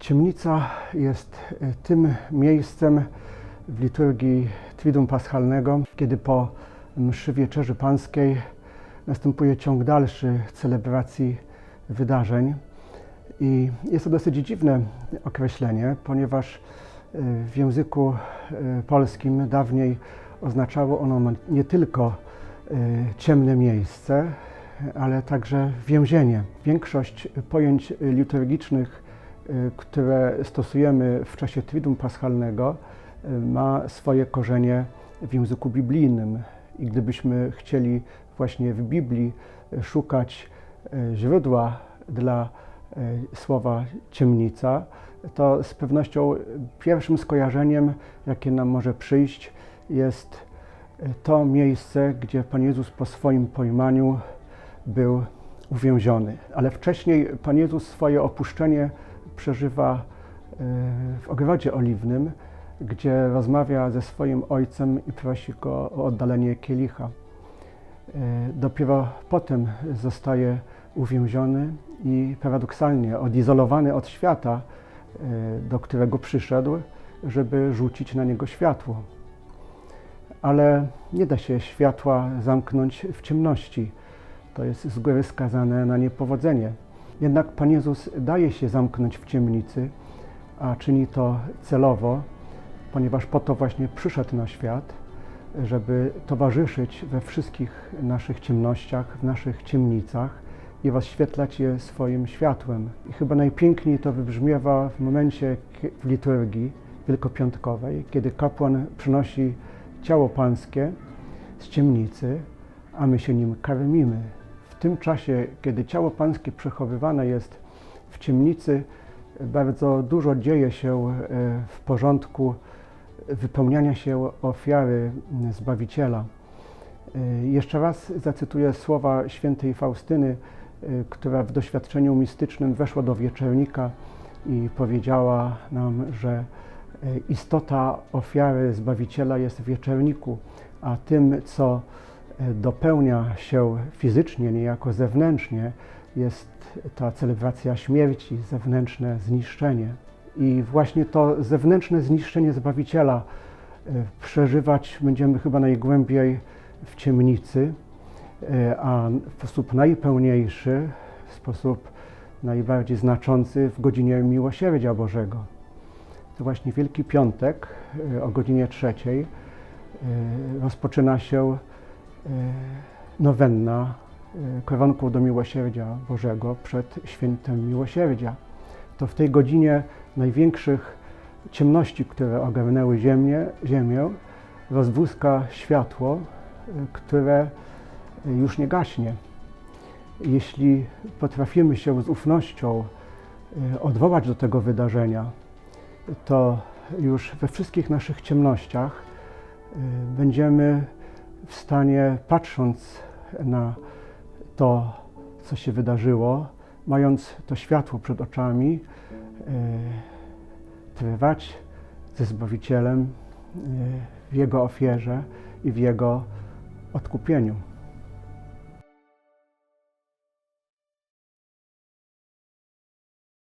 Ciemnica jest e, tym miejscem w liturgii Triduum Paschalnego, kiedy po mszy Wieczerzy Pańskiej następuje ciąg dalszy celebracji wydarzeń. I jest to dosyć dziwne określenie, ponieważ e, w języku e, polskim dawniej oznaczało ono nie tylko ciemne miejsce, ale także więzienie. Większość pojęć liturgicznych, które stosujemy w czasie Triduum Paschalnego, e, ma swoje korzenie w języku biblijnym. I gdybyśmy chcieli właśnie w Biblii szukać e, źródła dla słowa ciemnica, to z pewnością pierwszym skojarzeniem, jakie nam może przyjść, jest to miejsce, gdzie Pan Jezus po swoim pojmaniu był uwięziony. Ale wcześniej Pan Jezus swoje opuszczenie przeżywa e, w ogrodzie oliwnym, gdzie rozmawia ze swoim ojcem i prosi go o oddalenie kielicha. E, Dopiero potem zostaje uwięziony i paradoksalnie odizolowany od świata, e, do którego przyszedł, żeby rzucić na niego światło. Ale nie da się światła zamknąć w ciemności. To jest z góry skazane na niepowodzenie. Jednak Pan Jezus daje się zamknąć w ciemnicy, a czyni to celowo, ponieważ po to właśnie przyszedł na świat, żeby towarzyszyć we wszystkich naszych ciemnościach, w naszych ciemnicach i rozświetlać je swoim światłem. I chyba najpiękniej to wybrzmiewa w momencie w liturgii wielkopiątkowej, kiedy kapłan przynosi ciało pańskie z ciemnicy, a my się nim karmimy. Tym czasie, kiedy ciało pańskie przechowywane jest w ciemnicy, bardzo dużo dzieje się e, w porządku wypełniania się ofiary Zbawiciela. E, Jeszcze raz zacytuję słowa świętej Faustyny, e, która w doświadczeniu mistycznym weszła do wieczernika i powiedziała nam, że istota ofiary Zbawiciela jest w wieczerniku, a tym, co dopełnia się fizycznie, niejako zewnętrznie, jest ta celebracja śmierci, zewnętrzne zniszczenie. I właśnie to zewnętrzne zniszczenie Zbawiciela e, przeżywać będziemy chyba najgłębiej w ciemnicy, e, a w sposób najpełniejszy, w sposób najbardziej znaczący w godzinie miłosierdzia Bożego. To właśnie Wielki Piątek e, o godzinie trzeciej rozpoczyna się nowenna e, koronką do miłosierdzia Bożego przed świętem miłosierdzia. To w tej godzinie największych ciemności, które ogarnęły ziemię, ziemię rozbłyska światło, e, które już nie gaśnie. Jeśli potrafimy się z ufnością e, odwołać do tego wydarzenia, to już we wszystkich naszych ciemnościach będziemy w stanie, patrząc na to, co się wydarzyło, mając to światło przed oczami, y, trwać ze Zbawicielem y, w Jego ofierze i w Jego odkupieniu.